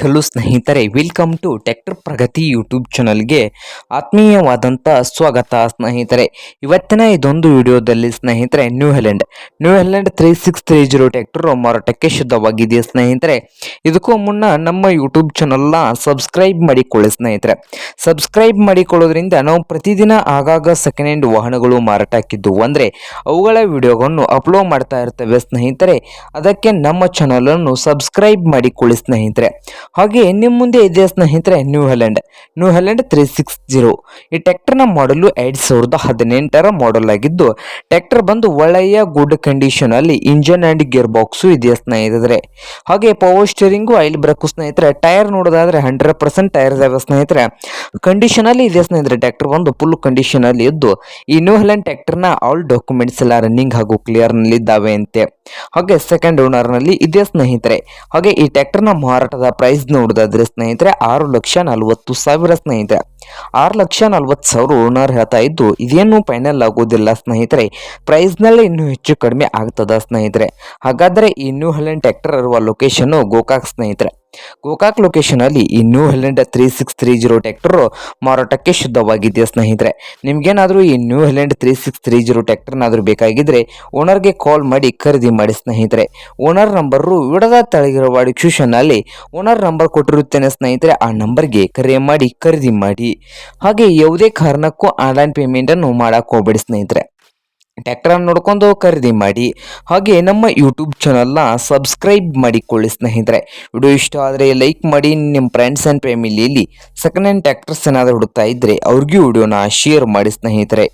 Hello ಸ್ನೇಹಿತರೆ welcome to tractor Pragati YouTube ಚಾನಲ್ಗೆ ಆತ್ಮೀಯವಾದಂಥ ಸ್ವಾಗತ ಸ್ನೇಹಿತರೆ. ಇವತ್ತಿನ ಇದೊಂದು ವಿಡಿಯೋದಲ್ಲಿ ಸ್ನೇಹಿತರೆ New Holland New Holland three six three zero tractor ಮಾರಾಟಕ್ಕೆ ಶುದ್ಧವಾಗಿದೆ ಸ್ನೇಹಿತರೆ. ಇದಕ್ಕೂ ಮುನ್ನ ನಮ್ಮ ಯೂಟ್ಯೂಬ್ ಚಾನಲ್ನ ಸಬ್ಸ್ಕ್ರೈಬ್ ಮಾಡಿಕೊಳ್ಳಿ ಸ್ನೇಹಿತರೆ. ಸಬ್ಸ್ಕ್ರೈಬ್ ಮಾಡಿಕೊಳ್ಳೋದ್ರಿಂದ ನಾವು ಪ್ರತಿದಿನ ಆಗಾಗ ಸೆಕೆಂಡ್ ಹ್ಯಾಂಡ್ ವಾಹನಗಳು ಮಾರಾಟ ಹಾಕಿದ್ದು ಅಂದರೆ ಅವುಗಳ ವಿಡಿಯೋಗಳನ್ನು ಅಪ್ಲೋಡ್ ಮಾಡ್ತಾ ಇರ್ತೇವೆ ಸ್ನೇಹಿತರೆ. ಅದಕ್ಕೆ ನಮ್ಮ ಚಾನಲನ್ನು ಸಬ್ಸ್ಕ್ರೈಬ್ ಮಾಡಿಕೊಳ್ಳಿ ಸ್ನೇಹಿತರೆ. ಹಾಗೆ ನಿಮ್ಮ ಮುಂದೆ ಇದೆ ಸ್ನೇಹಿತರೆ New Holland New Holland three six zero ಈ ಟ್ಯಾಕ್ಟರ್ನ ಮಾಡಲು ಎರಡು ಸಾವಿರದ ಹದಿನೆಂಟರ ಮಾಡೆಲ್ ಆಗಿದ್ದು ಟ್ಯಾಕ್ಟರ್ ಬಂದು ಒಳ್ಳೆಯ ಗುಡ್ ಕಂಡೀಷನ್ ಅಲ್ಲಿ ಇಂಜನ್ ಆ್ಯಂಡ್ ಗೇರ್ ಬಾಕ್ಸು ಇದೆ ಸ್ನೇಹಿತರೆ. ಹಾಗೆ ಪವರ್ ಸ್ಟೀರಿಂಗು ಆಯಿಲ್ ಬ್ರೇಕು ಸ್ನೇಹಿತರೆ ಟೈರ್ ನೋಡೋದಾದ್ರೆ ಹಂಡ್ರೆಡ್ ಪರ್ಸೆಂಟ್ ಟೈರ್ ಇದಾವೆ ಸ್ನೇಹಿತರೆ. ಕಂಡೀಷನ್ ಅಲ್ಲಿ ಇದೆ ಸ್ನೇಹಿತರೆ ಟ್ಯಾಕ್ಟರ್ ಬಂದು ಫುಲ್ ಕಂಡೀಷನ್ ಅಲ್ಲಿ ಇದ್ದು, ಈ ನ್ಯೂ ಹೆಲೆಂಡ್ ಟ್ಯಾಕ್ಟರ್ನ ಆಲ್ ಡಾಕ್ಯುಮೆಂಟ್ಸ್ ಎಲ್ಲ ರನ್ನಿಂಗ್ ಹಾಗೂ ಕ್ಲಿಯರ್ನಲ್ಲಿ ಇದ್ದಾವೆ ಅಂತೆ. ಹಾಗೆ ಸೆಕೆಂಡ್ ಓನರ್ನಲ್ಲಿ ಇದೆ ಸ್ನೇಹಿತರೆ. ಹಾಗೆ ಈ ಟ್ಯಾಕ್ಟರ್ನ ಮಾರಾಟದ ಪ್ರೈಸ್ ನೋಡೋದಾದ್ರೆ ಸ್ನೇಹಿತರೆ, ಆರು ಲಕ್ಷ ನಲವತ್ತು ಸಾವಿರ ಸ್ನೇಹಿತರೆ. ಆರು ಲಕ್ಷ ನಲ್ವತ್ತು ಸಾವಿರ ಓನರ್ ಹೇಳ್ತಾ ಇದ್ದು, ಇದೇನು ಫೈನಲ್ ಆಗೋದಿಲ್ಲ ಸ್ನೇಹಿತರೆ. ಪ್ರೈಸ್ನಲ್ಲಿ ಇನ್ನೂ ಹೆಚ್ಚು ಕಡಿಮೆ ಆಗ್ತದ ಸ್ನೇಹಿತರೆ. ಹಾಗಾದರೆ ಈ ನ್ಯೂ ಹೆಲೆಂಡ್ ಟ್ರ್ಯಾಕ್ಟರ್ ಇರುವ ಲೊಕೇಶನ್ನು ಗೋಕಾಕ್ ಸ್ನೇಹಿತರೆ. ಗೋಕಾಕ್ ಲೊಕೇಶನ್ ಅಲ್ಲಿ ಈ new Holland three six three zero tractor ಮಾರಾಟಕ್ಕೆ ಶುದ್ಧವಾಗಿದೆ ಸ್ನೇಹಿತರೆ? ನಿಮ್ಗೇನಾದರೂ ಈ new Holland three six three zero ಟ್ಯಾಕ್ಟರ್ನಾದರೂ ಬೇಕಾಗಿದ್ರೆ ಓನರ್ಗೆ ಕಾಲ್ ಮಾಡಿ ಖರೀದಿ ಮಾಡಿ ಸ್ನೇಹಿತರೆ. ಓನರ್ ನಂಬರು ವಿಡದ ತಳಗಿರುವ ಅಲ್ಲಿ ಓನರ್ ನಂಬರ್ ಕೊಟ್ಟಿರುತ್ತೇನೆ ಸ್ನೇಹಿತರೆ. ಆ ನಂಬರ್ಗೆ ಕರೆ ಮಾಡಿ ಖರೀದಿ ಮಾಡಿ. ಹಾಗೆ ಯಾವುದೇ ಕಾರಣಕ್ಕೂ ಆನ್ಲೈನ್ ಪೇಮೆಂಟನ್ನು ಮಾಡಕ್ಕೆ ಹೋಗ್ಬೇಡಿ ಸ್ನೇಹಿತರೆ. ಟ್ರ್ಯಾಕ್ಟರನ್ನು ನೋಡ್ಕೊಂಡು ಖರೀದಿ ಮಾಡಿ, ಹಾಗೆ ನಮ್ಮ ಯೂಟ್ಯೂಬ್ ಚಾನಲ್ನ ಸಬ್ಸ್ಕ್ರೈಬ್ ಮಾಡಿಕೊಳ್ಳಿ ಸ್ನೇಹಿತರೆ. ವಿಡಿಯೋ ಇಷ್ಟ ಆದರೆ ಲೈಕ್ ಮಾಡಿ ನಿಮ್ಮ ಫ್ರೆಂಡ್ಸ್ ಆ್ಯಂಡ್ ಫ್ಯಾಮಿಲಿಯಲ್ಲಿ ಸೆಕೆಂಡ್ ಹ್ಯಾಂಡ್ ಟ್ಯಾಕ್ಟರ್ಸ್ ಏನಾದರೂ ಹುಡುಕ್ತಾ ಇದ್ದರೆ ಅವ್ರಿಗೂ ವಿಡಿಯೋನ ಶೇರ್ ಮಾಡಿ ಸ್ನೇಹಿತರೆ.